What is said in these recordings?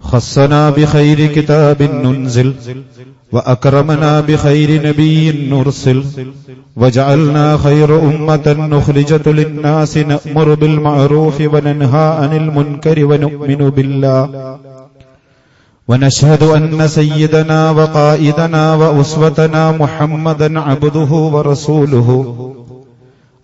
خصنا بخير كتاب ننزل وأكرمنا بخير نبي نرسل وجعلنا خير أمة نخرجت للناس نأمر بالمعروف وننهى عن المنكر ونؤمن بالله ونشهد أن سيدنا وقائدنا وأسوتنا محمدا عبده ورسوله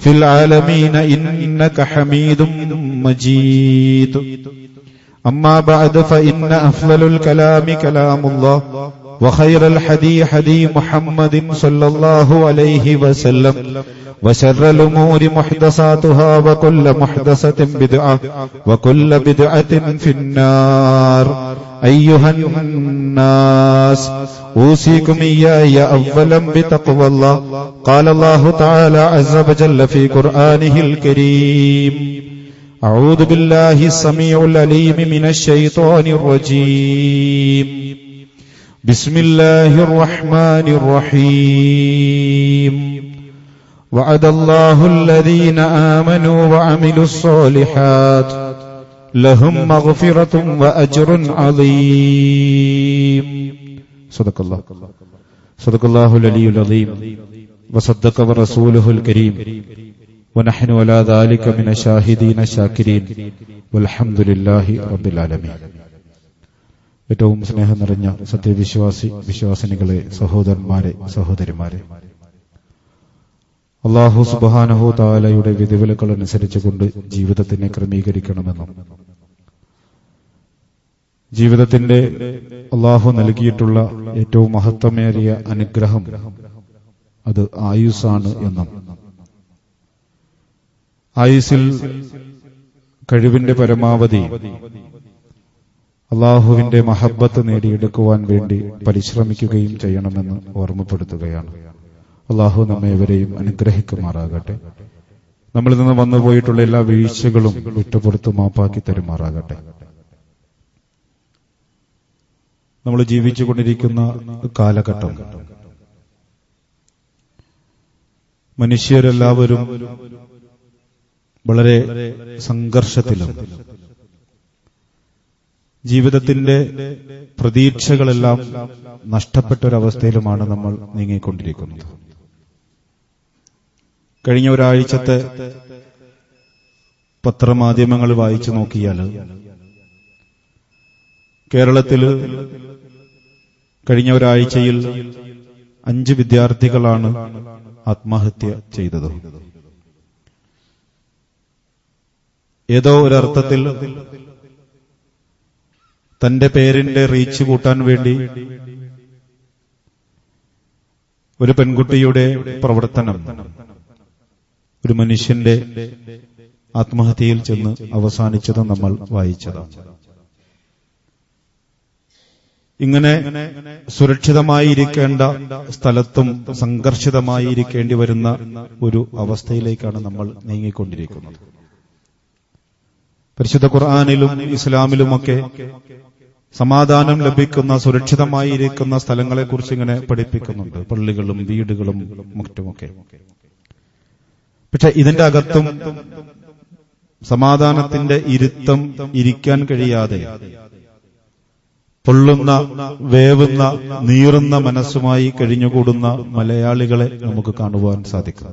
في العالمين إنك حميد مجيد أما بعد فإن أفضل الكلام كلام الله وخير الحدي حدي محمد صلى الله عليه وسلم وشر الأمور محدثاتها وكل محدثة بدعة وكل بدعة في النار أيها الناس أوصيكم إياي أولا بتقوى الله قال الله تعالى عز وجل في قرآنه الكريم أعوذ بالله السميع العليم من الشيطان الرجيم بسم الله الرحمن الرحيم وعد الله الذين آمنوا وعملوا الصالحات لهم مغفرة وأجر عظيم صدق الله صدق الله العلي العظيم وصدق ورسوله الكريم ونحن على ذلك من الشاهدين الشاكرين والحمد لله رب العالمين ഏറ്റവും സ്നേഹം നിറഞ്ഞ സത്യവിശ്വാസി വിശ്വാസിനികളെ സഹോദരന്മാരെ സഹോദരിമാരെ. അള്ളാഹു സുബാനഹു താലയുടെ വിധിവിലക്കൾ അനുസരിച്ചുകൊണ്ട് ജീവിതത്തിനെ ക്രമീകരിക്കണമെന്നും ജീവിതത്തിന്റെ അള്ളാഹു നൽകിയിട്ടുള്ള ഏറ്റവും മഹത്വമേറിയ അനുഗ്രഹം അത് ആയുസാണ് എന്നും ആയുസിൽ കഴിവിന്റെ പരമാവധി അള്ളാഹുവിന്റെ മഹബത്ത് നേടിയെടുക്കുവാൻ വേണ്ടി പരിശ്രമിക്കുകയും ചെയ്യണമെന്ന് ഓർമ്മപ്പെടുത്തുകയാണ്. അള്ളാഹു നമ്മെ ഇവരെയും അനുഗ്രഹിക്കുമാറാകട്ടെ. നമ്മളിൽ നിന്ന് വന്നുപോയിട്ടുള്ള എല്ലാ വീഴ്ചകളും വിട്ടുപൊടുത്ത് മാപ്പാക്കി തരുമാറാകട്ടെ. നമ്മൾ ജീവിച്ചുകൊണ്ടിരിക്കുന്ന കാലഘട്ടം. മനുഷ്യരെല്ലാവരും വളരെ സംഘർഷത്തിലും ജീവിതത്തിന്റെ പ്രതീക്ഷകളെല്ലാം നഷ്ടപ്പെട്ട ഒരവസ്ഥയിലുമാണ് നമ്മൾ നീങ്ങിക്കൊണ്ടിരിക്കുന്നത്. കഴിഞ്ഞ ഒരാഴ്ചത്തെ പത്രമാധ്യമങ്ങൾ വായിച്ചു നോക്കിയാൽ കേരളത്തിൽ കഴിഞ്ഞ ഒരാഴ്ചയിൽ അഞ്ച് വിദ്യാർത്ഥികളാണ് ആത്മഹത്യ ചെയ്തത്. ഏതോ ഒരർത്ഥത്തിൽ തന്റെ പേരിന്റെ റീച്ച് കൂട്ടാൻ വേണ്ടി ഒരു പെൺകുട്ടിയുടെ പ്രവർത്തനം. ഒരു മനുഷ്യന്റെ ആത്മഹത്യയിൽ ചെന്ന് അവസാനിച്ചത് നമ്മൾ വായിച്ചതാണ്. ഇങ്ങനെ സുരക്ഷിതമായി ഇരിക്കേണ്ട സ്ഥലത്തും സംഘർഷിതമായിരിക്കേണ്ടി വരുന്ന ഒരു അവസ്ഥയിലേക്കാണ് നമ്മൾ നീങ്ങിക്കൊണ്ടിരിക്കുന്നത്. പരിശുദ്ധ ഖുർആാനിലും ഇസ്ലാമിലുമൊക്കെ സമാധാനം ലഭിക്കുന്ന സുരക്ഷിതമായി സുരക്ഷിതമായിരിക്കുന്ന സ്ഥലങ്ങളെക്കുറിച്ച് ഇങ്ങനെ പഠിപ്പിക്കുന്നുണ്ട്. പള്ളികളും വീടുകളും മറ്റുമൊക്കെ. പക്ഷെ ഇതിന്റെ അകത്തും സമാധാനത്തിന്റെ ഇരുത്തം ഇരിക്കാൻ കഴിയാതെ പൊള്ളുന്ന വേവുന്ന നീറുന്ന മനസ്സുമായി കഴിഞ്ഞുകൂടുന്ന മലയാളികളെ നമുക്ക് കാണുവാൻ സാധിക്കും.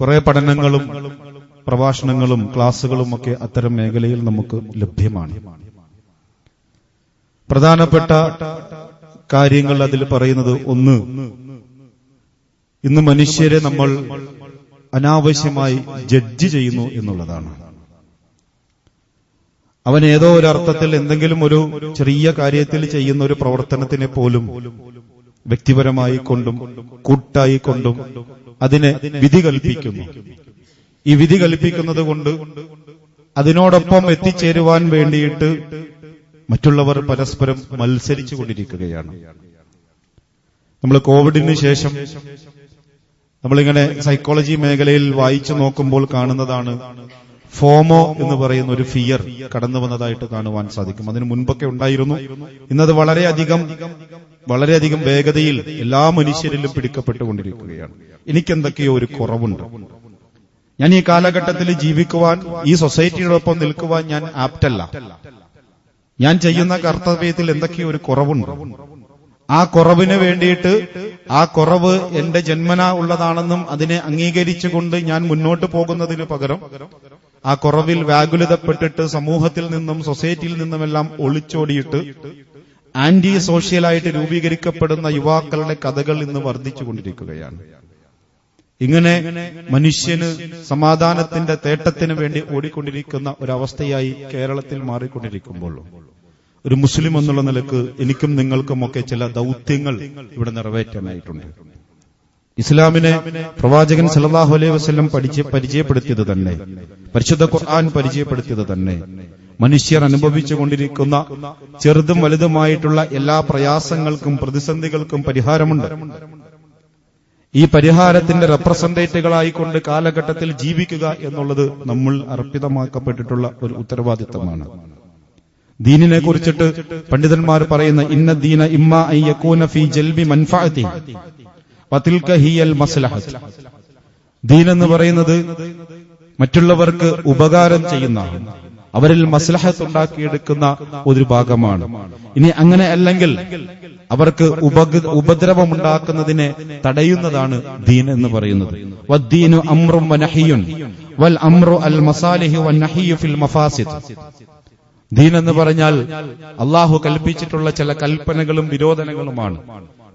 കുറെ പഠനങ്ങളും പ്രഭാഷണങ്ങളും ക്ലാസ്സുകളും ഒക്കെ അത്തരം മേഖലയിൽ നമുക്ക് ലഭ്യമാണ്. പ്രധാനപ്പെട്ട കാര്യങ്ങൾ അതിൽ പറയുന്നത് ഒന്ന്. ഇന്ന് മനുഷ്യരെ നമ്മൾ അനാവശ്യമായി ജഡ്ജ് ചെയ്യുന്നു എന്നുള്ളതാണ്. അവൻ ഏതോ അർത്ഥത്തിൽ എന്തെങ്കിലും ഒരു ചെറിയ കാര്യത്തിൽ ചെയ്യുന്ന ഒരു പ്രവർത്തനത്തിനെ പോലും വ്യക്തിപരമായി കൊണ്ടും കൂട്ടായി കൊണ്ടും അതിനെ വിധി കൽപ്പിക്കുന്നു. ഈ വിധി കൽപ്പിക്കുന്നത് കൊണ്ട് അതിനോടൊപ്പം എത്തിച്ചേരുവാൻ വേണ്ടിയിട്ട് മറ്റുള്ളവർ പരസ്പരം മത്സരിച്ചു കൊണ്ടിരിക്കുകയാണ് നമ്മൾ കോവിഡിന് ശേഷം നമ്മളിങ്ങനെ സൈക്കോളജി മേഖലയിൽ വായിച്ചു നോക്കുമ്പോൾ കാണുന്നതാണ് ഫോമോ എന്ന് പറയുന്ന ഒരു ഫിയർ കടന്നു വന്നതായിട്ട് കാണുവാൻ സാധിക്കും. അതിന് മുൻപൊക്കെ ഉണ്ടായിരുന്നു. ഇന്നത് വളരെയധികം വളരെയധികം വേഗതയിൽ എല്ലാ മനുഷ്യരിലും പിടിക്കപ്പെട്ടുകൊണ്ടിരിക്കുകയാണ്. എനിക്കെന്തൊക്കെയോ ഒരു കുറവുണ്ട്. ഞാൻ ഈ കാലഘട്ടത്തിൽ ജീവിക്കുവാൻ ഈ സൊസൈറ്റിയോടൊപ്പം നിൽക്കുവാൻ ഞാൻ ആപ്റ്റല്ല ഞാൻ ചെയ്യുന്ന കർത്തവ്യത്തിൽ എന്തൊക്കെയോ ഒരു കുറവുണ്ട്? ആ കുറവിന് വേണ്ടിയിട്ട് ആ കുറവ് എന്റെ ജന്മന ഉള്ളതാണെന്നും അതിനെ അംഗീകരിച്ചുകൊണ്ട് ഞാൻ മുന്നോട്ട് പോകുന്നതിന് പകരം ആ കുറവിൽ വ്യാകുലതപ്പെട്ടിട്ട് സമൂഹത്തിൽ നിന്നും സൊസൈറ്റിയിൽ നിന്നുമെല്ലാം ഒളിച്ചോടിയിട്ട് ആന്റി സോഷ്യലായിട്ട് രൂപീകരിക്കപ്പെടുന്ന യുവാക്കളുടെ കഥകൾ ഇന്ന് വർദ്ധിച്ചുകൊണ്ടിരിക്കുകയാണ്. ഇങ്ങനെ മനുഷ്യന് സമാധാനത്തിന്റെ തേട്ടത്തിന് വേണ്ടി ഓടിക്കൊണ്ടിരിക്കുന്ന ഒരവസ്ഥയായി കേരളത്തിൽ മാറിക്കൊണ്ടിരിക്കുമ്പോൾ ഒരു മുസ്ലിം എന്നുള്ള നിലയ്ക്ക് എനിക്കും നിങ്ങൾക്കുമൊക്കെ ചില ദൗത്യങ്ങൾ ഇവിടെ നിറവേറ്റാനായിട്ടുണ്ട്. ഇസ്ലാമിനെ പ്രവാചകൻ സല്ലല്ലാഹു അലൈഹി വസ്ലം പഠിച്ച് പരിചയപ്പെടുത്തിയത് തന്നെ പരിശുദ്ധ ഖുർആൻ പരിചയപ്പെടുത്തിയത് തന്നെ മനുഷ്യർ അനുഭവിച്ചു കൊണ്ടിരിക്കുന്ന ചെറുതും വലുതുമായിട്ടുള്ള എല്ലാ പ്രയാസങ്ങൾക്കും പ്രതിസന്ധികൾക്കും പരിഹാരമുണ്ട്. ഈ പരിഹാരത്തിന്റെ റെപ്രസെന്റേറ്റീവുകളായിക്കൊണ്ട് കാലഘട്ടത്തിൽ ജീവിക്കുക എന്നുള്ളത് നമ്മൾ അർപ്പിതമാക്കപ്പെട്ടിട്ടുള്ള ഒരു ഉത്തരവാദിത്തമാണ്. ദീനിനെ കുറിച്ചിട്ട് പണ്ഡിതന്മാർ പറയുന്ന ഇന്ന ദീന ഇമ്മ അയ്യക്കൂന ഫി ജൽബി മൻഫഅതി വതിൽക ഹിയൽ മസ്ലഹത്ത് ദീൻ എന്ന് പറയുന്നത് മറ്റുള്ളവർക്ക് ഉപകാരം ചെയ്യുന്ന അവരിൽ മസ്ലഹത്ത് ഉണ്ടാക്കിയെടുക്കുന്ന ഒരു ഭാഗമാണ്. ഇനി അങ്ങനെ അല്ലെങ്കിൽ അവർക്ക് ഉപദ്രവം ഉപദ്രവമുണ്ടാക്കുന്നതിനെ തടയുന്നതാണ് ദീൻ എന്ന് പറയുന്നത്. വദ്ദീനു വനഹിയുൻ വൽ മസാലിഹി ഫിൽ ദീൻ എന്ന് പറഞ്ഞാൽ അള്ളാഹു കൽപ്പിച്ചിട്ടുള്ള ചില കൽപ്പനകളും വിരോധനങ്ങളുമാണ്.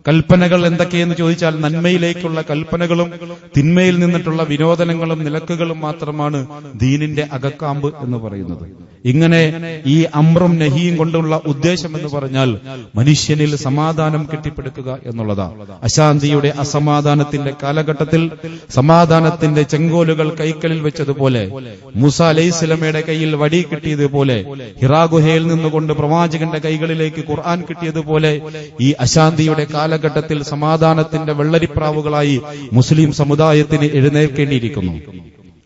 കൽപ്പനകൾ എന്തൊക്കെയെന്ന് ചോദിച്ചാൽ നന്മയിലേക്കുള്ള കൽപ്പനകളും തിന്മയിൽ നിന്നിട്ടുള്ള വിനോദനങ്ങളും നിലക്കുകളും മാത്രമാണ് ദീനിന്റെ അകക്കാമ്പ് എന്ന് പറയുന്നത്. ഇങ്ങനെ ഈ അമ്രും നഹിയും കൊണ്ടുള്ള ഉദ്ദേശം എന്ന് പറഞ്ഞാൽ മനുഷ്യനിൽ സമാധാനം കെട്ടിപ്പടുക്കുക എന്നുള്ളതാണ് അശാന്തിയുടെ അസമാധാനത്തിന്റെ കാലഘട്ടത്തിൽ സമാധാനത്തിന്റെ ചെങ്കോലുകൾ കൈക്കളിൽ വെച്ചതുപോലെ മൂസ അലൈസ്ലമയുടെ കയ്യിൽ വടി കിട്ടിയതുപോലെ ഹിറാഗുഹയിൽ നിന്നുകൊണ്ട് പ്രവാചകന്റെ കൈകളിലേക്ക് ഖുർആൻ കിട്ടിയതുപോലെ ഈ അശാന്തിയുടെ കാലഘട്ടത്തിൽ സമാധാനത്തിന്റെ വെള്ളരിപ്രാവുകളായി മുസ്ലിം സമുദായത്തിന് എഴുന്നേൽക്കേണ്ടിയിരിക്കുന്നു.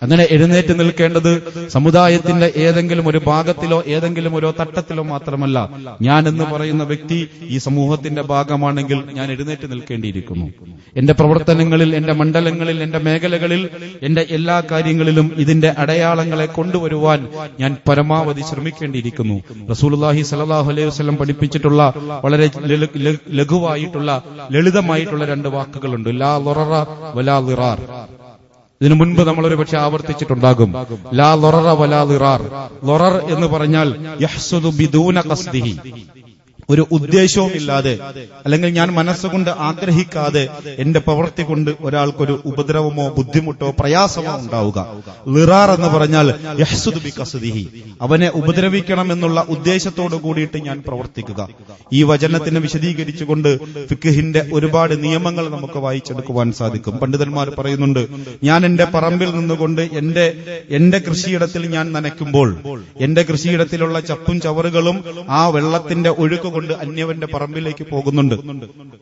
അങ്ങനെ എഴുന്നേറ്റ് നിൽക്കേണ്ടത് സമുദായത്തിന്റെ ഏതെങ്കിലും ഒരു ഭാഗത്തിലോ ഏതെങ്കിലും ഒരു തട്ടത്തിലോ മാത്രമല്ല. ഞാൻ എന്ന് പറയുന്ന വ്യക്തി ഈ സമൂഹത്തിന്റെ ഭാഗമാണെങ്കിൽ ഞാൻ എഴുന്നേറ്റ് നിൽക്കേണ്ടിയിരിക്കുന്നു. എന്റെ പ്രവർത്തനങ്ങളിൽ എന്റെ മണ്ഡലങ്ങളിൽ എന്റെ മേഖലകളിൽ എന്റെ എല്ലാ കാര്യങ്ങളിലും ഇതിന്റെ അടയാളങ്ങളെ കൊണ്ടുവരുവാൻ ഞാൻ പരമാവധി ശ്രമിക്കേണ്ടിയിരിക്കുന്നു. റസൂലുള്ളാഹി സല്ലല്ലാഹു അലൈഹി വസല്ലം പഠിപ്പിച്ചിട്ടുള്ള വളരെ ലഘു- ലഘു- ലഘുവായിട്ടുള്ള ലളിതമായിട്ടുള്ള രണ്ട് വാക്കുകളുണ്ട്. ലാ ലൊററ വലാ ലിറാർ. ഇതിനു മുൻപ് നമ്മൾ ഒരു പക്ഷെ ആവർത്തിച്ചിട്ടുണ്ടാകും. ലാ ലൊററ വലാ ലിറാർ ലൊറർ എന്ന് പറഞ്ഞാൽ ഒരു ഉദ്ദേശവുമില്ലാതെ അല്ലെങ്കിൽ ഞാൻ മനസ്സുകൊണ്ട് ആഗ്രഹിക്കാതെ എന്റെ പ്രവൃത്തി കൊണ്ട് ഒരാൾക്കൊരു ഉപദ്രവമോ ബുദ്ധിമുട്ടോ പ്രയാസമോ ഉണ്ടാവുക. ലിറാർ എന്ന് പറഞ്ഞാൽ യഹ്സുദു ബി ഖസ്ദിഹി അവനെ ഉപദ്രവിക്കണം എന്നുള്ള ഉദ്ദേശത്തോടു കൂടിയിട്ട് ഞാൻ പ്രവർത്തിക്കുക. ഈ വചനത്തിനെ വിശദീകരിച്ചുകൊണ്ട് ഫിഖിന്റെ ഒരുപാട് നിയമങ്ങൾ നമുക്ക് വായിച്ചെടുക്കുവാൻ സാധിക്കും. പണ്ഡിതന്മാർ പറയുന്നുണ്ട് ഞാൻ എന്റെ പറമ്പിൽ നിന്നുകൊണ്ട് എന്റെ എന്റെ കൃഷിയിടത്തിൽ ഞാൻ നനയ്ക്കുമ്പോൾ എന്റെ കൃഷിയിടത്തിലുള്ള ചപ്പും ചവറുകളും ആ വെള്ളത്തിന്റെ ഒഴുക്ക് കൊണ്ട് അന്യവന്റെ പറമ്പിലേക്ക് പോകുന്നുണ്ട്.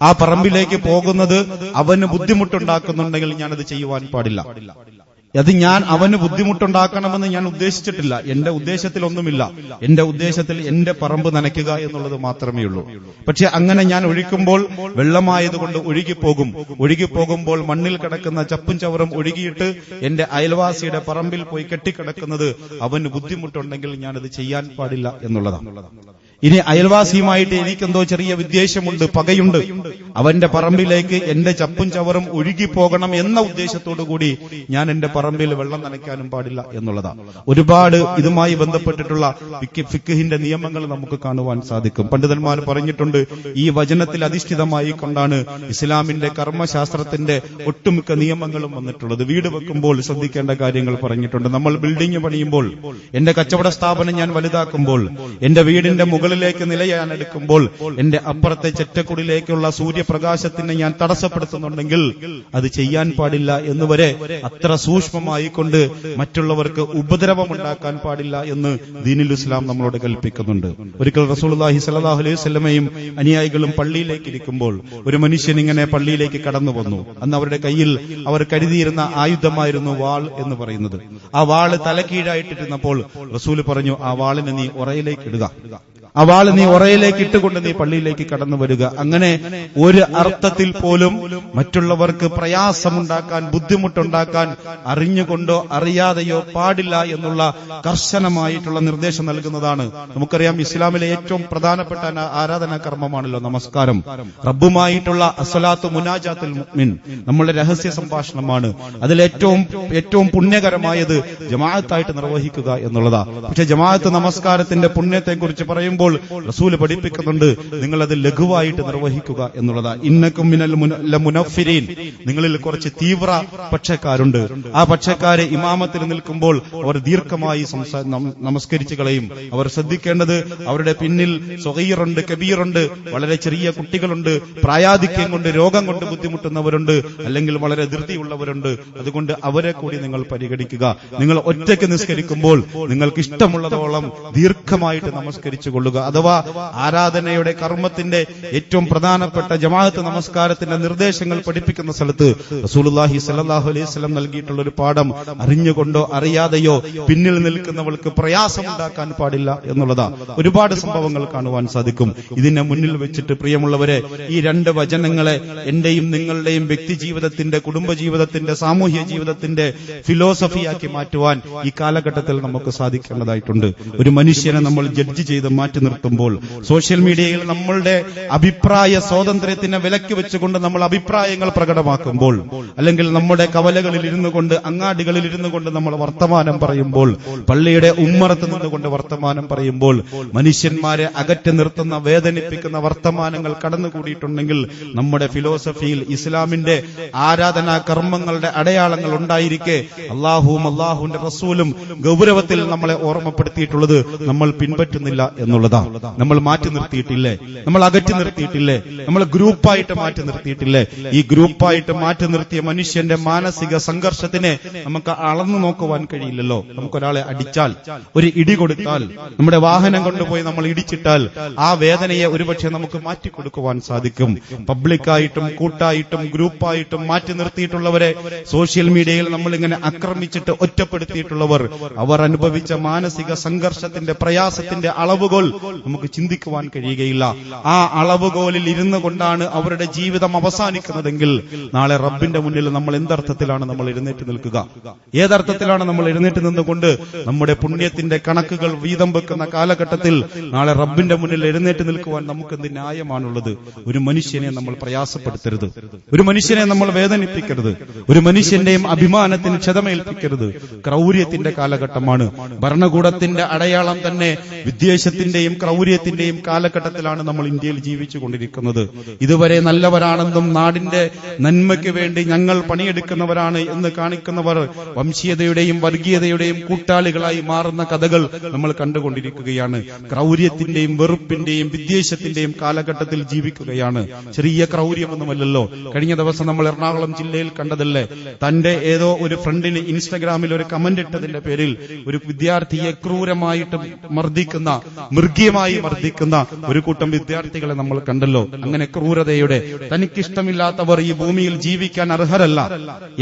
ആ പറമ്പിലേക്ക് പോകുന്നത് അവന് ബുദ്ധിമുട്ടുണ്ടാക്കുന്നുണ്ടെങ്കിൽ അത് ചെയ്യുവാൻ പാടില്ല. അത് ഞാൻ അവന് ബുദ്ധിമുട്ടുണ്ടാക്കണമെന്ന് ഞാൻ ഉദ്ദേശിച്ചിട്ടില്ല. എന്റെ ഉദ്ദേശത്തിൽ ഒന്നുമില്ല എന്റെ ഉദ്ദേശത്തിൽ എന്റെ പറമ്പ് നനയ്ക്കുക എന്നുള്ളത് മാത്രമേ ഉള്ളൂ. പക്ഷെ അങ്ങനെ ഞാൻ ഒഴിക്കുമ്പോൾ വെള്ളമായതുകൊണ്ട് ഒഴുകിപ്പോകും. ഒഴുകിപ്പോകുമ്പോൾ മണ്ണിൽ കിടക്കുന്ന ചപ്പും ചവറും ഒഴുകിയിട്ട് എന്റെ അയൽവാസിയുടെ പറമ്പിൽ പോയി കെട്ടിക്കിടക്കുന്നത് അവന് ബുദ്ധിമുട്ടുണ്ടെങ്കിൽ ഞാനത് ചെയ്യാൻ പാടില്ല എന്നുള്ളതാണ്. ഇനി അയൽവാസിയുമായിട്ട് എനിക്കെന്തോ ചെറിയ വിദ്വേഷമുണ്ട് പകയുണ്ട്. അവന്റെ പറമ്പിലേക്ക് എന്റെ ചപ്പും ചവറും ഒഴുകി പോകണം എന്ന ഉദ്ദേശത്തോടു കൂടി ഞാൻ എന്റെ പറമ്പിൽ വെള്ളം നനയ്ക്കാനും പാടില്ല എന്നുള്ളതാണ് ഒരുപാട് ഇതുമായി ബന്ധപ്പെട്ടിട്ടുള്ള ഫിക്കിഹിന്റെ നിയമങ്ങൾ നമുക്ക് കാണുവാൻ സാധിക്കും. പണ്ഡിതന്മാർ പറഞ്ഞിട്ടുണ്ട് ഈ വചനത്തിൽ അധിഷ്ഠിതമായി കൊണ്ടാണ് ഇസ്ലാമിന്റെ കർമ്മശാസ്ത്രത്തിന്റെ ഒട്ടുമിക്ക നിയമങ്ങളും വന്നിട്ടുള്ളത്. വീട് വെക്കുമ്പോൾ ശ്രദ്ധിക്കേണ്ട കാര്യങ്ങൾ പറഞ്ഞിട്ടുണ്ട്. നമ്മൾ ബിൽഡിംഗ് പണിയുമ്പോൾ എന്റെ കച്ചവട സ്ഥാപനം ഞാൻ വലുതാക്കുമ്പോൾ എന്റെ വീടിന്റെ മുകളിലേക്ക് നിലയാൻ എടുക്കുമ്പോൾ എന്റെ അപ്പുറത്തെ ചെറ്റക്കുടിലേക്കുള്ള സൂര്യപ്രകാശത്തിനെ ഞാൻ തടസ്സപ്പെടുത്തുന്നുണ്ടെങ്കിൽ അത് ചെയ്യാൻ പാടില്ല എന്നുവരെ അത്ര സൂക്ഷ്മമായി കൊണ്ട് മറ്റുള്ളവർക്ക് ഉപദ്രവമുണ്ടാക്കാൻ പാടില്ല എന്ന് ദീനിൽ ഇസ്ലാം നമ്മളോട് കൽപ്പിക്കുന്നുണ്ട്. ഒരിക്കൽ റസൂലുള്ളാഹി സ്വല്ലല്ലാഹു അലൈഹി സ്വലമയും അനുയായികളും പള്ളിയിലേക്ക് ഇരിക്കുമ്പോൾ ഒരു മനുഷ്യൻ ഇങ്ങനെ പള്ളിയിലേക്ക് കടന്നു വന്നു. അന്ന് അവരുടെ കയ്യിൽ അവർ കരുതിയിരുന്ന ആയുധമായിരുന്നു വാൾ എന്ന് പറയുന്നത്. ആ വാൾ തലക്കീഴായിട്ടിരുന്നപ്പോൾ റസൂൽ പറഞ്ഞു ആ വാളിനെ നീ ഉറയിലേക്ക് ഇടുക. ആ നീ ഉറയിലേക്ക് ഇട്ടുകൊണ്ട് നീ പള്ളിയിലേക്ക് കടന്നു വരിക. അങ്ങനെ ഒരു അർത്ഥത്തിൽ പോലും മറ്റുള്ളവർക്ക് പ്രയാസമുണ്ടാക്കാൻ ബുദ്ധിമുട്ടുണ്ടാക്കാൻ അറിഞ്ഞുകൊണ്ടോ അറിയാതെയോ പാടില്ല എന്നുള്ള കർശനമായിട്ടുള്ള നിർദ്ദേശം നൽകുന്നതാണ്. നമുക്കറിയാം ഇസ്ലാമിലെ ഏറ്റവും പ്രധാനപ്പെട്ട ആരാധനാ കർമ്മമാണല്ലോ നമസ്കാരം. റബ്ബുമായിട്ടുള്ള അസലാത്ത് മുനാജാത്തുൽ മുഅ്മിൻ. നമ്മളുടെ രഹസ്യ സംഭാഷണമാണ്. അതിൽ ഏറ്റവും ഏറ്റവും പുണ്യകരമായത് ജമാഅത്തായിട്ട് നിർവഹിക്കുക എന്നുള്ളതാ. പക്ഷെ ജമാഅത്ത് നമസ്കാരത്തിന്റെ പുണ്യത്തെക്കുറിച്ച് പറയുമ്പോൾ റസൂൽ പഠിപ്പിക്കുന്നുണ്ട് നിങ്ങൾ അത് ലഘുവായിട്ട് നിർവഹിക്കുക എന്നുള്ളതാ. ഇന്നക്കും മിനൽ മുന- നിങ്ങളിൽ കുറച്ച് തീവ്ര പക്ഷക്കാരുണ്ട്. ആ പക്ഷക്കാരെ ഇമാമത്തിൽ നിൽക്കുമ്പോൾ അവർ ദീർഘമായി നമസ്കരിച്ചു കളയും. അവർ ശ്രദ്ധിക്കേണ്ടത് അവരുടെ പിന്നിൽ സ്വഹീറുണ്ട് കബീറുണ്ട് വളരെ ചെറിയ കുട്ടികളുണ്ട് പ്രായാധിക്യം കൊണ്ട് രോഗം കൊണ്ട് ബുദ്ധിമുട്ടുന്നവരുണ്ട് അല്ലെങ്കിൽ വളരെ ധൃതിയുള്ളവരുണ്ട്. അതുകൊണ്ട് അവരെ കൂടി നിങ്ങൾ പരിഗണിക്കുക. നിങ്ങൾ ഒറ്റയ്ക്ക് നിസ്കരിക്കുമ്പോൾ നിങ്ങൾക്ക് ഇഷ്ടമുള്ളതോളം ദീർഘമായിട്ട് നമസ്കരിച്ചു കൊള്ളുക അഥവാ ആരാധനയുടെ കർമ്മത്തിന്റെ ഏറ്റവും പ്രധാനപ്പെട്ട ജമാഅത്ത് നമസ്കാരത്തിന്റെ നിർദ്ദേശങ്ങൾ പഠിപ്പിക്കുന്ന സ്ഥലത്ത് റസൂലുള്ളാഹി സ്വല്ലല്ലാഹു അലൈഹി വസല്ലം നൽകിയിട്ടുള്ള ഒരു പാഠം അറിഞ്ഞുകൊണ്ടോ അറിയാതെയോ പിന്നിൽ നിൽക്കുന്നവൾക്ക് പ്രയാസമുണ്ടാക്കാൻ പാടില്ല എന്നുള്ളതാ. ഒരുപാട് സംഭവങ്ങൾ കാണുവാൻ സാധിക്കും. ഇതിനെ മുന്നിൽ വെച്ചിട്ട് പ്രിയമുള്ളവരെ ഈ രണ്ട് വചനങ്ങളെ എന്റെയും നിങ്ങളുടെയും വ്യക്തി ജീവിതത്തിന്റെ കുടുംബ ജീവിതത്തിന്റെ സാമൂഹ്യ ജീവിതത്തിന്റെ ഫിലോസഫിയാക്കി മാറ്റുവാൻ ഈ കാലഘട്ടത്തിൽ നമുക്ക് സാധിക്കേണ്ടതായിട്ടുണ്ട്. ഒരു മനുഷ്യനെ നമ്മൾ ജഡ്ജ് ചെയ്ത് മാറ്റി നിർത്തുമ്പോൾ സോഷ്യൽ മീഡിയയിൽ നമ്മളുടെ അഭിപ്രായ സ്വാതന്ത്ര്യത്തിനെ വിലക്ക് വെച്ചുകൊണ്ട് നമ്മൾ അഭിപ്രായങ്ങൾ പ്രകടമാക്കുമ്പോൾ അല്ലെങ്കിൽ നമ്മുടെ കവലകളിൽ ഇരുന്നു കൊണ്ട് അങ്ങാടികളിൽ ഇരുന്നു കൊണ്ട് നമ്മൾ വർത്തമാനം പറയുമ്പോൾ പള്ളിയുടെ ഉമ്മറത്ത് നിന്നുകൊണ്ട് വർത്തമാനം പറയുമ്പോൾ മനുഷ്യന്മാരെ അകറ്റി നിർത്തുന്ന വേദനിപ്പിക്കുന്ന വർത്തമാനങ്ങൾ കടന്നുകൂടിയിട്ടുണ്ടെങ്കിൽ നമ്മുടെ ഫിലോസഫിയിൽ ഇസ്ലാമിന്റെ ആരാധനാ കർമ്മങ്ങളുടെ അടയാളങ്ങൾ ഉണ്ടായിരിക്കെ അള്ളാഹുവും അള്ളാഹുവിന്റെ റസൂലും ഗൗരവത്തിൽ നമ്മളെ ഓർമ്മപ്പെടുത്തിയിട്ടുള്ളത് നമ്മൾ പിൻപറ്റുന്നില്ല എന്നുള്ളതാണ്. നമ്മൾ മാറ്റി നിർത്തിയിട്ടില്ലേ? നമ്മൾ അകറ്റി നിർത്തിയിട്ടില്ലേ? നമ്മൾ ഗ്രൂപ്പായിട്ട് മാറ്റി നിർത്തിയിട്ടില്ലേ? ഈ ഗ്രൂപ്പായിട്ട് മാറ്റി നിർത്തിയ മനുഷ്യന്റെ മാനസിക സംഘർഷത്തിനെ നമുക്ക് അളന്നു നോക്കുവാൻ കഴിയില്ലല്ലോ. നമുക്കൊരാളെ അടിച്ചാൽ ഒരു ഇടി കൊടുത്താൽ നമ്മുടെ വാഹനം കൊണ്ടുപോയി നമ്മൾ ഇടിച്ചിട്ടാൽ ആ വേദനയെ ഒരുപക്ഷെ നമുക്ക് മാറ്റി കൊടുക്കുവാൻ സാധിക്കും. പബ്ലിക്കായിട്ടും കൂട്ടായിട്ടും ഗ്രൂപ്പായിട്ടും മാറ്റി നിർത്തിയിട്ടുള്ളവരെ സോഷ്യൽ മീഡിയയിൽ നമ്മൾ ഇങ്ങനെ ആക്രമിച്ചിട്ട് ഒറ്റപ്പെടുത്തിയിട്ടുള്ളവർ അവർ അനുഭവിച്ച മാനസിക സംഘർഷത്തിന്റെ പ്രയാസത്തിന്റെ അളവുകോൽ നമുക്ക് ചിന്തിക്കുവാൻ കഴിയുകയില്ല. ആ അളവുകോലിൽ ഇരുന്നു കൊണ്ടാണ് അവരുടെ ജീവിതം അവസാനിക്കുന്നതെങ്കിൽ നാളെ റബ്ബിന്റെ മുന്നിൽ നമ്മൾ എന്തർത്ഥത്തിലാണ് നമ്മൾ എഴുന്നേറ്റ് നിൽക്കുക? ഏതർത്ഥത്തിലാണ് നമ്മൾ എഴുന്നേറ്റ് നിന്നുകൊണ്ട് നമ്മുടെ പുണ്യത്തിന്റെ കണക്കുകൾ വീതം വെക്കുന്ന കാലഘട്ടത്തിൽ നാളെ റബ്ബിന്റെ മുന്നിൽ എഴുന്നേറ്റ് നിൽക്കുവാൻ നമുക്ക് എന്ത് ന്യായമാണുള്ളത്? ഒരു മനുഷ്യനെ നമ്മൾ പ്രയാസപ്പെടുത്തരുത്. ഒരു മനുഷ്യനെ നമ്മൾ വേദനിപ്പിക്കരുത്. ഒരു മനുഷ്യന്റെയും അഭിമാനത്തിന് ക്ഷതമേൽപ്പിക്കരുത്. ക്രൗര്യത്തിന്റെ കാലഘട്ടമാണ്. ഭരണകൂടത്തിന്റെ അടയാളം തന്നെ വിദ്വേഷത്തിന്റെയും ക്രൗര്യത്തിന്റെയും കാലഘട്ടത്തിലാണ് നമ്മൾ ഇന്ത്യയിൽ ജീവിച്ചു കൊണ്ടിരിക്കുന്നത് ഇതുവരെ നല്ലവരാണെന്നും നാടിന്റെ നന്മയ്ക്ക് വേണ്ടി ഞങ്ങൾ പണിയെടുക്കുന്നവരാണ് എന്ന് കാണിക്കുന്നവർ വംശീയതയുടെയും വർഗീയതയുടെയും കൂട്ടാളികളായി മാറുന്ന കഥകൾ നമ്മൾ കണ്ടുകൊണ്ടിരിക്കുകയാണ്. ക്രൗര്യത്തിന്റെയും വെറുപ്പിന്റെയും വിദ്വേഷത്തിന്റെയും കാലഘട്ടത്തിൽ ജീവിക്കുകയാണ്. ചെറിയ ക്രൗര്യമൊന്നുമല്ലല്ലോ. കഴിഞ്ഞ ദിവസം നമ്മൾ എറണാകുളം ജില്ലയിൽ കണ്ടതല്ലേ? തന്റെ ഏതോ ഒരു ഫ്രണ്ടിന് ഇൻസ്റ്റഗ്രാമിൽ ഒരു കമന്റ് ഇട്ടതിന്റെ പേരിൽ ഒരു വിദ്യാർത്ഥിയെ ക്രൂരമായിട്ട് മർദ്ദിക്കുന്ന മൃഗീയമായി മർദ്ദിക്കുന്ന ഒരു കൂട്ടം വിദ്യാർത്ഥികളെ നമ്മൾ കണ്ടല്ലോ. അങ്ങനെ ക്രൂരതയുടെ തനിക്കിഷ്ടമില്ലാത്തവർ ഈ ഭൂമിയിൽ ജീവിക്കാൻ അർഹരല്ല.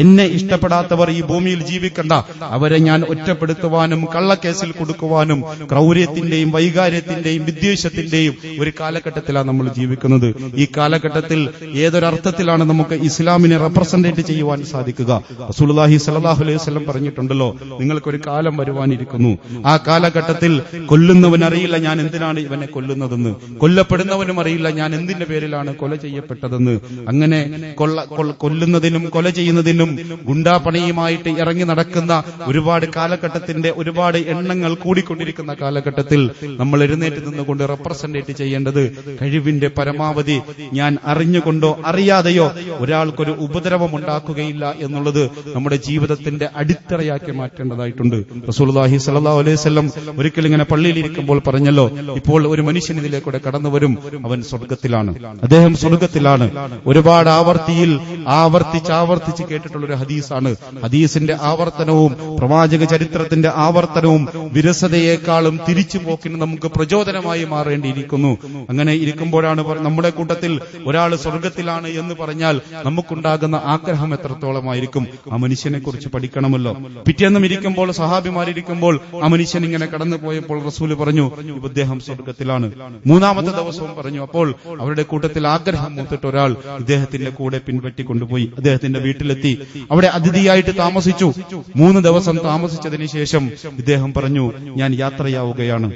എന്നെ ഇഷ്ടപ്പെടാത്തവർ ഈ ഭൂമിയിൽ ജീവിക്കണ്ട. അവരെ ഞാൻ ഒറ്റപ്പെടുത്തുവാനും കള്ളക്കേസിൽ കൊടുക്കുവാനും ക്രൗര്യത്തിന്റെയും വൈകാര്യത്തിന്റെയും വിദ്വേഷത്തിന്റെയും ഒരു കാലഘട്ടത്തിലാണ് നമ്മൾ ജീവിക്കുന്നത്. ഈ കാലഘട്ടത്തിൽ ഏതൊരർത്ഥത്തിലാണ് നമുക്ക് ഇസ്ലാമിനെ റെപ്രസെന്റേറ്റ് ചെയ്യുവാൻ സാധിക്കുക? റസൂലുള്ളാഹി സ്വല്ലല്ലാഹു അലൈഹി വസല്ലം പറഞ്ഞിട്ടുണ്ടല്ലോ നിങ്ങൾക്കൊരു കാലം വരുവാനിരിക്കുന്നു. ആ കാലഘട്ടത്തിൽ കൊല്ലുന്നവൻ അറിയില്ല ഞാൻ എന്തിനാണ് ഇവനെ കൊല്ലുന്നതെന്ന്? കൊല്ലപ്പെടുന്നവനും അറിയില്ല. ഞാൻ എന്തിന്റെ പേരിലാണ് കൊല ചെയ്യപ്പെട്ടതെന്ന്? അങ്ങനെ കൊള്ള കൊല്ലുന്നതിനും കൊല ചെയ്യുന്നതിനും ഗുണ്ടാപ്പണിയുമായിട്ട് ഇറങ്ങി നടക്കുന്ന ഒരുപാട് കാലഘട്ടത്തിന്റെ ഒരുപാട് എണ്ണങ്ങൾ കൂടിക്കൊണ്ടിരിക്കുന്ന കാലഘട്ടത്തിൽ നമ്മൾ എഴുന്നേറ്റ് നിന്നുകൊണ്ട് റെപ്രസെന്റേറ്റ് ചെയ്യേണ്ടത് കഴിവിന്റെ പരമാവധി ഞാൻ അറിഞ്ഞുകൊണ്ടോ അറിയാതെയോ ഒരാൾക്കൊരു ഉപദ്രവം ഉണ്ടാക്കുകയില്ല എന്നുള്ളത് നമ്മുടെ ജീവിതത്തിന്റെ അടിത്തറയാക്കി മാറ്റേണ്ടതായിട്ടുണ്ട്. സ്വല്ലല്ലാഹു അലൈഹി വസല്ലം ഒരിക്കലും ഇങ്ങനെ പള്ളിയിൽ ഇരിക്കുമ്പോൾ പറഞ്ഞല്ലോ ഇപ്പോൾ ഒരു മനുഷ്യൻ ഇതിലേക്കൂടെ കടന്നു വരും അവൻ സ്വർഗത്തിലാണ് അദ്ദേഹം സ്വർഗത്തിലാണ് ഒരുപാട് ആവർത്തിയിൽ ആവർത്തിച്ച് ആവർത്തിച്ച് കേട്ടിട്ടുള്ള ഒരു ഹദീസാണ്. ഹദീസിന്റെ ആവർത്തനവും പ്രവാചക ചരിത്രത്തിന്റെ ആവർത്തനവും വിരസതയേക്കാളും തിരിച്ചു പോക്കിന് നമുക്ക് പ്രചോദനമായി മാറേണ്ടിയിരിക്കുന്നു. അങ്ങനെ ഇരിക്കുമ്പോഴാണ് നമ്മുടെ കൂട്ടത്തിൽ ഒരാൾ സ്വർഗത്തിലാണ് എന്ന് പറഞ്ഞാൽ നമുക്കുണ്ടാകുന്ന ആഗ്രഹം എത്രത്തോളമായിരിക്കും? ആ മനുഷ്യനെ കുറിച്ച് പഠിക്കണമല്ലോ. പിറ്റേന്നും ഇരിക്കുമ്പോൾ സഹാബിമാരിയ്ക്കുമ്പോൾ ആ മനുഷ്യൻ ഇങ്ങനെ കടന്നു പോയപ്പോൾ റസൂൽ പറഞ്ഞു "ഇപ്പൊ ഇദ്ദേഹം സ്വർഗത്തിലാണ്. മൂന്നാമത്തെ ദിവസവും പറഞ്ഞു അപ്പോൾ അവരുടെ കൂട്ടത്തിൽ ആഗ്രഹം മൂത്തിട്ട് ഒരാൾ ഇദ്ദേഹത്തിന്റെ കൂടെ പിൻപറ്റി കൊണ്ടുപോയി. അദ്ദേഹത്തിന്റെ വീട്ടിലെത്തി. അവിടെ അതിഥിയായിട്ട് താമസിച്ചു. മൂന്ന് ദിവസം താമസിച്ചതിന് ശേഷം ഇദ്ദേഹം പറഞ്ഞു ഞാൻ യാത്രയാവുകയാണ്.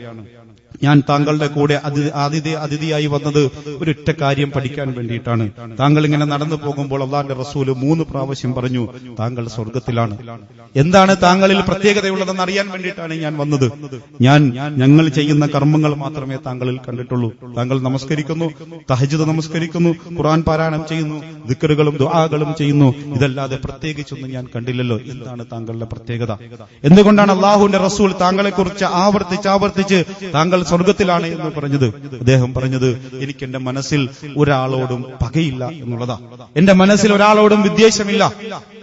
ഞാൻ താങ്കളുടെ കൂടെ അതി- അതിഥി അതിഥിയായി വന്നത് ഒരൊറ്റ കാര്യം പഠിക്കാൻ വേണ്ടിയിട്ടാണ്. താങ്കൾ ഇങ്ങനെ നടന്നു പോകുമ്പോൾ അള്ളാന്റെ റസൂൽ മൂന്ന് പ്രാവശ്യം പറഞ്ഞു താങ്കൾ സ്വർഗത്തിലാണ് എന്താണ് താങ്കളിൽ പ്രത്യേകതയുള്ളതെന്ന് അറിയാൻ വേണ്ടിയിട്ടാണ് ഞാൻ വന്നത്. ഞാൻ ഞങ്ങൾ ചെയ്യുന്ന കർമ്മങ്ങൾ മാത്രമേ താങ്കളിൽ കണ്ടിട്ടുള്ളൂ. താങ്കൾ നമസ്കരിക്കുന്നു തഹജിദ് നമസ്കരിക്കുന്നു ഖുർആൻ പാരായണം ചെയ്യുന്നു ദിക്കറുകളും ദുആകളും ചെയ്യുന്നു. ഇതല്ലാതെ പ്രത്യേകിച്ചൊന്നും ഞാൻ കണ്ടില്ലല്ലോ. എന്താണ് താങ്കളുടെ പ്രത്യേകത? എന്തുകൊണ്ടാണ് അള്ളാഹുവിന്റെ റസൂൽ താങ്കളെ കുറിച്ച് ആവർത്തിച്ച് ആവർത്തിച്ച് താങ്കൾ സ്വർഗത്തിലാണ് എന്ന് പറഞ്ഞത്. അദ്ദേഹം പറഞ്ഞത് എനിക്ക് എന്റെ മനസ്സിൽ ഒരാളോടും പകയില്ല എന്നുള്ളതാ. എന്റെ മനസ്സിൽ ഒരാളോടും വിദ്വേഷമില്ല.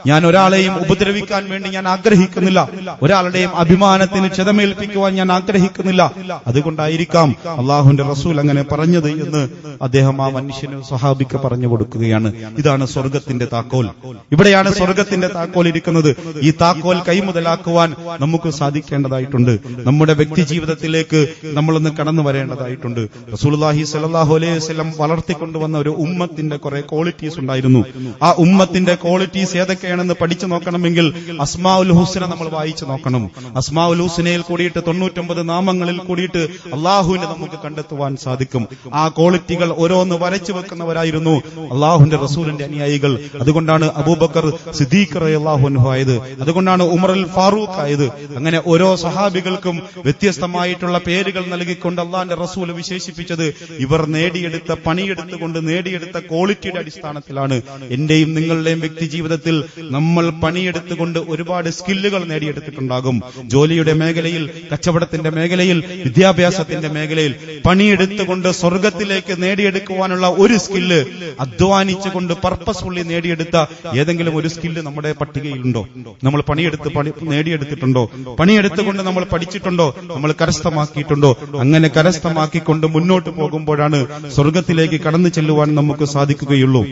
ഞാൻ ഒരാളെയും ഉപദ്രവിക്കാൻ വേണ്ടി ഞാൻ ആഗ്രഹിക്കുന്നില്ല. ഒരാളുടെയും അഭിമാനത്തിന് ക്ഷതമേൽപ്പിക്കുവാൻ ഞാൻ ആഗ്രഹിക്കുന്നില്ല. അതുകൊണ്ടായിരിക്കാം അള്ളാഹുന്റെ റസൂൽ അങ്ങനെ പറഞ്ഞത് എന്ന് അദ്ദേഹം ആ മനുഷ്യന് സ്വഹാബിക്ക് പറഞ്ഞു കൊടുക്കുകയാണ്. ഇതാണ് സ്വർഗത്തിന്റെ താക്കോൽ. ഇവിടെയാണ് സ്വർഗത്തിന്റെ താക്കോൽ ഇരിക്കുന്നത്. ഈ താക്കോൽ കൈമുതലാക്കുവാൻ നമുക്ക് സാധിക്കേണ്ടതായിട്ടുണ്ട്. നമ്മുടെ വ്യക്തി ജീവിതത്തിലേക്ക് നമ്മളൊന്ന് കടന്നു വരേണ്ടതായിട്ടുണ്ട്. റസൂലുള്ളാഹി സ്വല്ലല്ലാഹു അലൈഹി വസല്ലം വളർത്തിക്കൊണ്ടുവന്ന ഒരു ഉമ്മത്തിന്റെ കുറെ ക്വാളിറ്റീസ് ഉണ്ടായിരുന്നു. ആ ഉമ്മത്തിന്റെ ക്വാളിറ്റീസ് ഏതൊക്കെയാണെന്ന് പഠിച്ചു നോക്കണമെങ്കിൽ അസ്മാഉൽ ഹുസ്ന നമ്മൾ വായിച്ചു നോക്കണം. അസ്മാഉൽ ഹുസ്നയിൽ കൂടിയിട്ട് തൊണ്ണൂറ്റൊമ്പത് നാമങ്ങളിൽ കൂടിയിട്ട് അള്ളാഹുവിനെ നമുക്ക് കണ്ടെത്തുവാൻ സാധിക്കും. ആ ക്വാളിറ്റികൾ ഓരോന്ന് വരച്ചു വെക്കുന്നവരായിരുന്നു അള്ളാഹുവിന്റെ റസൂലിന്റെ അനുയായികൾ. അതുകൊണ്ടാണ് അബൂബക്കർ സിദ്ദീഖ് റളിയല്ലാഹു അൻഹു ആയത്. അതുകൊണ്ടാണ് ഉമർ അൽ ഫാറൂഖ് ആയത്. അങ്ങനെ ഓരോ സഹാബികൾക്കും വ്യത്യസ്തമായിട്ടുള്ള പേരുകൾ നൽകിക്കൊണ്ട് അള്ളാഹിന്റെ റസൂൽ വിശേഷിപ്പിച്ചത് ഇവർ നേടിയെടുത്ത പണിയെടുത്തുകൊണ്ട് നേടിയെടുത്ത ക്വാളിറ്റിയുടെ അടിസ്ഥാനത്തിലാണ്. എന്റെയും നിങ്ങളുടെയും വ്യക്തി ജീവിതത്തിൽ നമ്മൾ പണിയെടുത്തുകൊണ്ട് ഒരുപാട് സ്കില്ലുകൾ നേടിയെടുത്തിട്ടുണ്ടാകും. ജോലിയുടെ മേഖലയിൽ കച്ചവടത്തിന്റെ മേഖലയിൽ വിദ്യാഭ്യാസത്തിന്റെ മേഖലയിൽ പണിയെടുത്തുകൊണ്ട് സ്വർഗത്തിലേക്ക് നേടിയെടുക്കുവാനുള്ള ഒരു സ്കില്ല് അധ്വാനിച്ചുകൊണ്ട് പർപ്പസ്ഫുള്ളി നേടിയെടുത്ത ഏതെങ്കിലും ഒരു സ്കില്ല് നമ്മുടെ പട്ടികയിലുണ്ടോ? നമ്മൾ പണിയെടുത്ത് പണി നേടിയെടുത്തിട്ടുണ്ടോ? പണിയെടുത്തുകൊണ്ട് നമ്മൾ പഠിച്ചിട്ടുണ്ടോ? നമ്മൾ കരസ്ഥമാക്കിയിട്ടുണ്ടോ? അങ്ങനെ കരസ്ഥമാക്കിക്കൊണ്ട് മുന്നോട്ട് പോകുമ്പോഴാണ് സ്വർഗത്തിലേക്ക് കടന്നു ചെല്ലുവാൻ നമുക്ക് സാധിക്കുകയുള്ളൂ.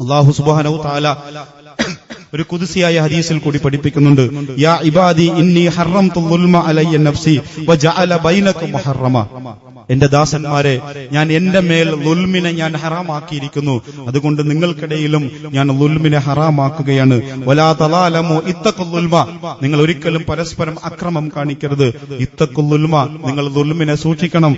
അള്ളാഹു സുബാനു താല ഒരു കുതിസിയായ ഹദീസിൽ കൂടി പഠിപ്പിക്കുന്നുണ്ട് യാ ഇബാദി ഇന്നി ഹറം നഫ്സി വജഅല ബൈനകും മുഹറമ. എന്റെ ദാസന്മാരെ ഞാൻ എന്റെ മേൽ ലുൽമിനെ ഞാൻ ഹറാമാക്കിയിരിക്കുന്നു. അതുകൊണ്ട് നിങ്ങൾക്കിടയിലും ഞാൻ ലുൽമിനെ ഹറാമാക്കുകയാണ്. വലാ തലാലമോ ഇത്തക്കുൽമ നിങ്ങൾ ഒരിക്കലും പരസ്പരം അക്രമം കാണിക്കരുത്. ഇത്തക്കുൽമ നിങ്ങൾ ലുൽമിനെ സൂക്ഷിക്കണം.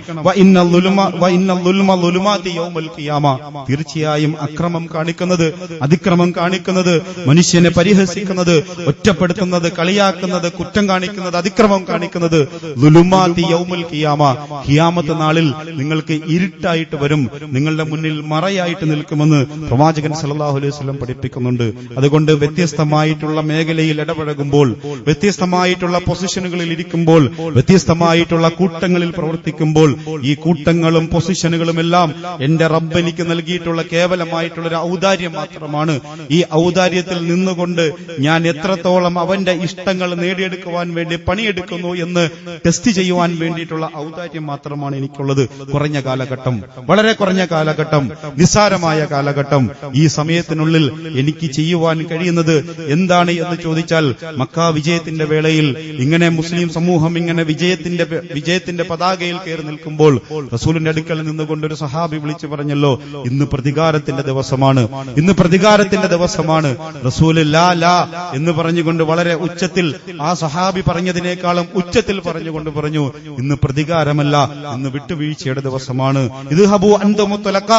തീർച്ചയായും അക്രമം കാണിക്കുന്നത് അതിക്രമം കാണിക്കുന്നത് മനുഷ്യനെ പരിഹസിക്കുന്നത് ഒറ്റപ്പെടുത്തുന്നത് കളിയാക്കുന്നത് കുറ്റം കാണിക്കുന്നത് അതിക്രമം കാണിക്കുന്നത് ലുലുമാതി യൗമുൽ ഖിയാമ. ഖിയാമത്ത് നാളിൽ നിങ്ങൾക്ക് ഇരുട്ടായിട്ട് വരും. നിങ്ങളുടെ മുന്നിൽ മറയായിട്ട് നിൽക്കുമെന്ന് പ്രവാചകൻ സല്ലല്ലാഹു അലൈഹി സ്വലം പഠിപ്പിക്കുന്നുണ്ട്. അതുകൊണ്ട് വ്യത്യസ്തമായിട്ടുള്ള മേഖലയിൽ ഇടപഴകുമ്പോൾ വ്യത്യസ്തമായിട്ടുള്ള പൊസിഷനുകളിൽ ഇരിക്കുമ്പോൾ വ്യത്യസ്തമായിട്ടുള്ള കൂട്ടങ്ങളിൽ പ്രവർത്തിക്കുമ്പോൾ ഈ കൂട്ടങ്ങളും പൊസിഷനുകളും എല്ലാം എന്റെ റബ്ബ് എനിക്ക് നൽകിയിട്ടുള്ള കേവലമായിട്ടുള്ള ഒരു ഔദാര്യം മാത്രമാണ്. ഈ ഔദാര്യത്തിൽ നിന്നുകൊണ്ട് ഞാൻ എത്രത്തോളം അവന്റെ ഇഷ്ടങ്ങൾ നേടിയെടുക്കുവാൻ വേണ്ടി പണിയെടുക്കുന്നു എന്ന് ടെസ്റ്റ് ചെയ്യുവാൻ വേണ്ടിയിട്ടുള്ള ഔദാര്യം മാത്രമാണ് എനിക്കുള്ളത് കുറഞ്ഞ കാലഘട്ടം വളരെ കുറഞ്ഞ കാലഘട്ടം നിസ്സാരമായ കാലഘട്ടം. ഈ സമയത്തിനുള്ളിൽ എനിക്ക് ചെയ്യുവാൻ കഴിയുന്നത് എന്താണ് എന്ന് ചോദിച്ചാൽ മക്ക വിജയത്തിന്റെ വേളയിൽ ഇങ്ങനെ മുസ്ലിം സമൂഹം ഇങ്ങനെ വിജയത്തിന്റെ വിജയത്തിന്റെ പതാകയിൽ കയറി നിൽക്കുമ്പോൾ റസൂലിന്റെ അടുക്കൽ നിന്നുകൊണ്ട് ഒരു സഹാബി വിളിച്ചു പറഞ്ഞല്ലോ ഇന്ന് പ്രതികാരത്തിന്റെ ദിവസമാണ്. ഇന്ന് പ്രതികാരത്തിന്റെ ദിവസമാണ്. റസൂൽ ലാ ലാ എന്ന് പറഞ്ഞുകൊണ്ട് വളരെ ഉച്ചത്തിൽ ആ സഹാബി പറഞ്ഞതിനേക്കാളും ഉച്ചത്തിൽ പറഞ്ഞുകൊണ്ട് പറഞ്ഞു ഇന്ന് പ്രതികാരമല്ല ഇന്ന് വിട്ടുവീഴ്ചയുടെ ദിവസമാണ്. ഇത് ഹബു അന്തമുത്തലക്ക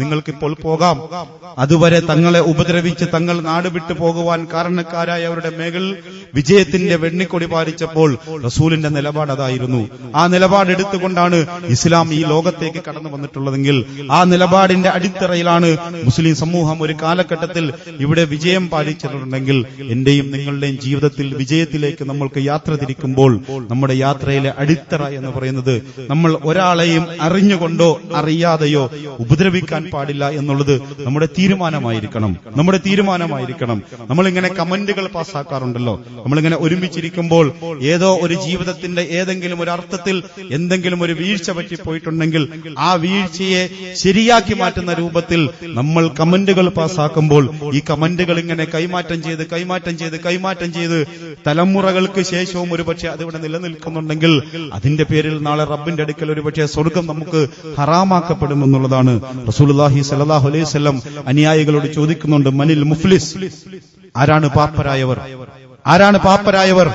നിങ്ങൾക്കിപ്പോൾ പോകാം. അതുവരെ തങ്ങളെ ഉപദ്രവിച്ച് തങ്ങൾ നാട് വിട്ടു പോകുവാൻ കാരണക്കാരായ അവരുടെ മേഖൽ വിജയത്തിന്റെ വെണ്ണിക്കൊടി പാലിച്ചപ്പോൾ റസൂലിന്റെ നിലപാട് അതായിരുന്നു. ആ നിലപാട് എടുത്തുകൊണ്ടാണ് ഇസ്ലാം ഈ ലോകത്തേക്ക് കടന്നു വന്നിട്ടുള്ളതെങ്കിൽ ആ നിലപാടിന്റെ അടിത്തറയിലാണ് മുസ്ലിം സമൂഹം ഒരു കാലഘട്ടത്തിൽ ഇവിടെ വിജയം പാലിച്ചിട്ടുണ്ടെങ്കിൽ എന്റെയും നിങ്ങളുടെയും ജീവിതത്തിൽ വിജയത്തിലേക്ക് നമ്മൾക്ക് യാത്ര തിരിക്കുമ്പോൾ നമ്മുടെ യാത്രയിലെ അടിത്തറ എന്ന് പറയുന്നത് നമ്മൾ ഒരാളെയും അറിഞ്ഞുകൊണ്ടോ അറിയാതെയോ ഉപദ്രവിക്കാൻ പാടില്ല എന്നുള്ളത് നമ്മുടെ തീരുമാനമായിരിക്കണം. നമ്മുടെ തീരുമാനമായിരിക്കണം. നമ്മളിങ്ങനെ കമന്റുകൾ പാസ്സാക്കാറുണ്ടല്ലോ. നമ്മളിങ്ങനെ ഒരുമിച്ചിരിക്കുമ്പോൾ ഏതോ ഒരു ജീവിതത്തിന്റെ ഏതെങ്കിലും ഒരു അർത്ഥത്തിൽ എന്തെങ്കിലും ഒരു വീഴ്ച പറ്റിപ്പോയിട്ടുണ്ടെങ്കിൽ ആ വീഴ്ചയെ ശരിയാക്കി മാറ്റുന്ന രൂപത്തിൽ നമ്മൾ കമന്റുകൾ പാസ്സാക്കുമ്പോൾ ഈ കമന്റുകൾ ഇങ്ങനെ കൈമാറ്റം ചെയ്ത് കൈമാറ്റം ചെയ്ത് കൈമാറ്റം ചെയ്ത് തലമുറകൾക്ക് ശേഷവും ഒരുപക്ഷെ അതിവിടെ നിലനിൽക്കുന്നുണ്ടെങ്കിൽ അതിന്റെ പേരിൽ നാളെ റബ്ബിന്റെ അടുക്കൽ ഒരുപക്ഷെ സ്വർഗം നമുക്ക് ഹറാമാക്കപ്പെടുമെന്നുള്ളതാണ് റസൂലുള്ളാഹി സല്ലല്ലാഹു അലൈഹി വസല്ലം അനുയായികളോട് ചോദിക്കുന്നുണ്ട് മനിൽ മുഫ്ലിസ്? ആരാണ് പാപ്പരായവർ? ആരാണ് പാപ്പരായവർ?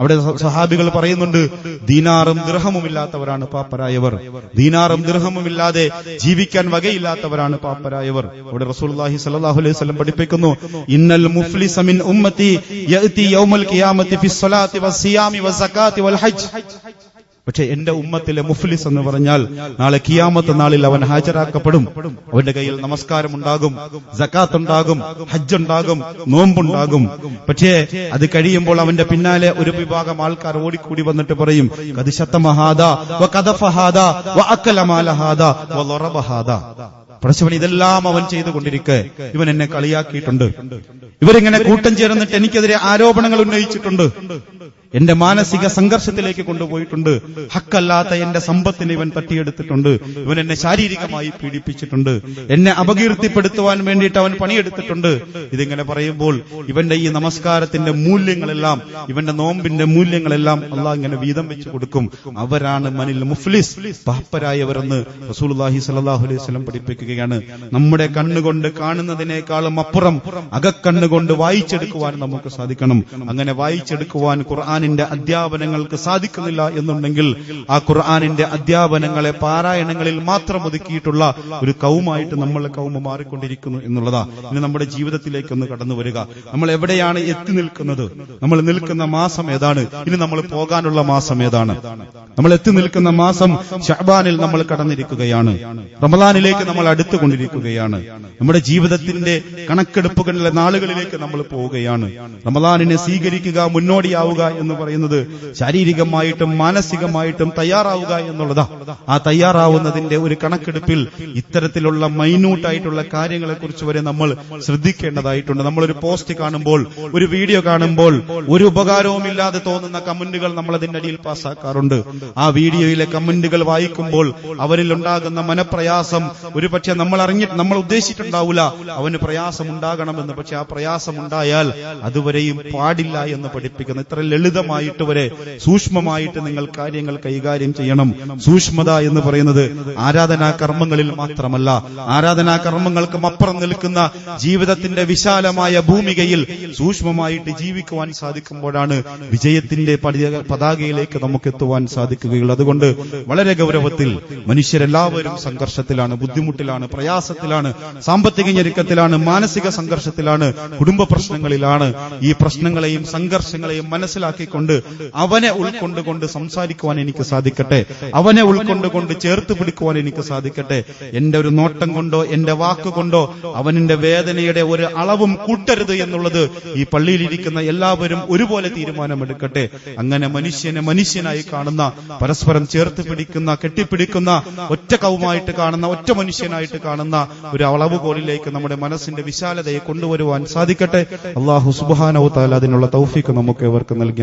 അവിടെ സഹാബികൾ പറയുന്നുണ്ട് ദീനാറും ദൃഹമുമില്ലാത്തവരാണ് പാപ്പരായവർ. ദീനാറും ഇല്ലാതെ ജീവിക്കാൻ വകയില്ലാത്തവരാണ് പാപ്പരായവർ. അവിടെ റസൂലുള്ളാഹി സ്വല്ലല്ലാഹു അലൈഹി പഠിപ്പിക്കുന്നു ഇന്നൽ മുഫ്ലിസ മിൻ ഉമ്മത്തി യൗമൽ ഖിയാമത്തി ഫിസ്സലാത്തി വസ്സിയാമി വസ്സകാത്തി വൽ ഹജ്ജ്. പക്ഷെ എന്റെ ഉമ്മത്തിലെ മുഫ്ലിസ് എന്ന് പറഞ്ഞാൽ നാളെ കിയാമത്ത് നാളിൽ അവൻ ഹാജരാക്കപ്പെടും. അവന്റെ കയ്യിൽ നമസ്കാരം ഉണ്ടാകും ജക്കാത്ത് ഉണ്ടാകും ഹജ്ജ് ഉണ്ടാകും നോമ്പുണ്ടാകും. പക്ഷേ അത് കഴിയുമ്പോൾ അവന്റെ പിന്നാലെ ഒരു വിഭാഗം ആൾക്കാർ ഓടിക്കൂടി വന്നിട്ട് പറയും വ ലൊറബഹാദ പ്രശ്വൻ ഇതെല്ലാം അവൻ ചെയ്തുകൊണ്ടിരിക്കെ. ഇവൻ എന്നെ കളിയാക്കിയിട്ടുണ്ട്. ഇവരിങ്ങനെ കൂട്ടം ചേർന്നിട്ട് എനിക്കെതിരെ ആരോപണങ്ങൾ ഉന്നയിച്ചിട്ടുണ്ട്. എന്റെ മാനസിക സംഘർഷത്തിലേക്ക് കൊണ്ടുപോയിട്ടുണ്ട്. ഹക്കല്ലാത്ത എന്റെ സമ്പത്തിനെ ഇവൻ തട്ടിയെടുത്തിട്ടുണ്ട്. ഇവൻ എന്നെ ശാരീരികമായി പീഡിപ്പിച്ചിട്ടുണ്ട്. എന്നെ അപകീർത്തിപ്പെടുത്തുവാൻ വേണ്ടിയിട്ട് അവൻ പണിയെടുത്തിട്ടുണ്ട്. ഇതിങ്ങനെ പറയുമ്പോൾ ഇവന്റെ ഈ നമസ്കാരത്തിന്റെ മൂല്യങ്ങളെല്ലാം ഇവന്റെ നോമ്പിന്റെ മൂല്യങ്ങളെല്ലാം അള്ളാഹ് ഇങ്ങനെ വീതം വെച്ച് കൊടുക്കും. അവരാണ് മനിൽ മുഫ്ലിസ് പാപ്പരായവരെന്ന് റസൂലുള്ളാഹി സലാഹു അലൈഹി വസല്ലം പഠിപ്പിക്കുകയാണ്. നമ്മുടെ കണ്ണുകൊണ്ട് കാണുന്നതിനേക്കാളും അപ്പുറം അകക്കണ്ണുകൊണ്ട് വായിച്ചെടുക്കുവാൻ നമുക്ക് സാധിക്കണം. അങ്ങനെ വായിച്ചെടുക്കുവാൻ ഖുർആാനിന്റെ അധ്യാപനങ്ങൾക്ക് സാധിക്കുന്നില്ല എന്നുണ്ടെങ്കിൽ ആ ഖുർആാനിന്റെ അധ്യാപനങ്ങളെ പാരായണങ്ങളിൽ മാത്രം ഒതുക്കിയിട്ടുള്ള ഒരു കൗമായിട്ട് നമ്മൾ കൗമ മാറിക്കൊണ്ടിരിക്കുന്നു എന്നുള്ളതാ. ഇനി നമ്മുടെ ജീവിതത്തിലേക്ക് ഒന്ന് കടന്നു വരിക. നമ്മൾ എവിടെയാണ് എത്തി നിൽക്കുന്നത്? നമ്മൾ നിൽക്കുന്ന മാസം ഏതാണ്? ഇനി നമ്മൾ പോകാനുള്ള മാസം ഏതാണ്? നമ്മൾ എത്തി നിൽക്കുന്ന മാസം ഷഹബാനിൽ നമ്മൾ കടന്നിരിക്കുകയാണ്. റമദാനിലേക്ക് നമ്മൾ അടുത്തുകൊണ്ടിരിക്കുകയാണ്. നമ്മുടെ ജീവിതത്തിന്റെ കണക്കെടുപ്പുകളിലെ നാളുകളിലേക്ക് നമ്മൾ പോവുകയാണ്. റമദാനിനെ സ്വീകരിക്കുക മുന്നോടിയാവുക എന്ന് പറയുന്നത് ശാരീരികമായിട്ടും മാനസികമായിട്ടും തയ്യാറാവുക എന്നുള്ളതാ. ആ തയ്യാറാവുന്നതിന്റെ ഒരു കണക്കെടുപ്പിൽ ഇത്തരത്തിലുള്ള മൈന്യൂട്ടായിട്ടുള്ള കാര്യങ്ങളെ കുറിച്ച് വരെ നമ്മൾ ശ്രദ്ധിക്കേണ്ടതായിട്ടുണ്ട്. നമ്മളൊരു പോസ്റ്റ് കാണുമ്പോൾ ഒരു വീഡിയോ കാണുമ്പോൾ ഒരു ഉപകാരവും ഇല്ലാതെ തോന്നുന്ന കമന്റുകൾ നമ്മൾ അതിന്റെ അടിയിൽ പാസ്സാക്കാറുണ്ട്. ആ വീഡിയോയിലെ കമന്റുകൾ വായിക്കുമ്പോൾ അവരിൽ ഉണ്ടാകുന്ന മനപ്രയാസം ഒരു പക്ഷെ നമ്മൾ അറിഞ്ഞിട്ട് നമ്മൾ ഉദ്ദേശിച്ചിട്ടുണ്ടാവില്ല അവന് പ്രയാസം ഉണ്ടാകണമെന്ന് പക്ഷെ ആ പ്രയാസം ഉണ്ടായാൽ അതുവരെയും പാടില്ല എന്ന് പഠിപ്പിക്കുന്നു. ഇത്ര ലളിതമായിട്ട് വരെ സൂക്ഷ്മമായിട്ട് നിങ്ങൾ കാര്യങ്ങൾ കൈകാര്യം ചെയ്യണം. സൂക്ഷ്മത എന്ന് പറയുന്നത് ആരാധനാ കർമ്മങ്ങളിൽ മാത്രമല്ല. ആരാധനാ കർമ്മങ്ങൾക്കും അപ്പുറം നിൽക്കുന്ന ജീവിതത്തിന്റെ വിശാലമായ ഭൂമികയിൽ സൂക്ഷ്മമായിട്ട് ജീവിക്കുവാൻ സാധിക്കുമ്പോഴാണ് വിജയത്തിന്റെ പതാകയിലേക്ക് നമുക്ക് എത്തുവാൻ സാധിക്കുകയുള്ളൂ. അതുകൊണ്ട് വളരെ ഗൗരവത്തിൽ മനുഷ്യരെല്ലാവരും സംഘർഷത്തിലാണ് ബുദ്ധിമുട്ടിലാണ് പ്രയാസത്തിലാണ് സാമ്പത്തിക ഞെരുക്കത്തിലാണ് മാനസിക സംഘർഷത്തിലാണ് കുടുംബ പ്രശ്നങ്ങളിലാണ്. ഈ പ്രശ്നങ്ങളെയും സംഘർഷങ്ങളെയും മനസ്സിലാക്കിക്കൊണ്ട് അവനെ ഉൾക്കൊണ്ടുകൊണ്ട് സംസാരിക്കുവാൻ എനിക്ക് സാധിക്കട്ടെ. അവനെ ഉൾക്കൊണ്ടുകൊണ്ട് ചേർത്ത് പിടിക്കുവാൻ എനിക്ക് സാധിക്കട്ടെ. എന്റെ ഒരു നോട്ടം കൊണ്ടോ എന്റെ വാക്കുകൊണ്ടോ അവനിന്റെ വേദനയുടെ ഒരു അളവും കൂട്ടരുത് എന്നുള്ളത് ഈ പള്ളിയിലിരിക്കുന്ന എല്ലാവരും ഒരുപോലെ തീരുമാനമെടുക്കട്ടെ. അങ്ങനെ മനുഷ്യനെ മനുഷ്യനായി കാണുന്ന പരസ്പരം ചേർത്ത് പിടിക്കുന്ന കെട്ടിപ്പിടിക്കുന്ന ഒറ്റ കവുമായിട്ട് കാണുന്ന ഒറ്റ മനുഷ്യനായിട്ട് കാണുന്ന ഒരു അളവുകോലിലേക്ക് നമ്മുടെ മനസ്സിന്റെ വിശാലതയെ കൊണ്ടുവരുവാൻ സാധിക്കട്ടെ. അള്ളാഹു സുബാനവത്താൽ അതിനുള്ള തൗഫീക്ക് നമുക്ക് ഇവർക്ക് നൽകി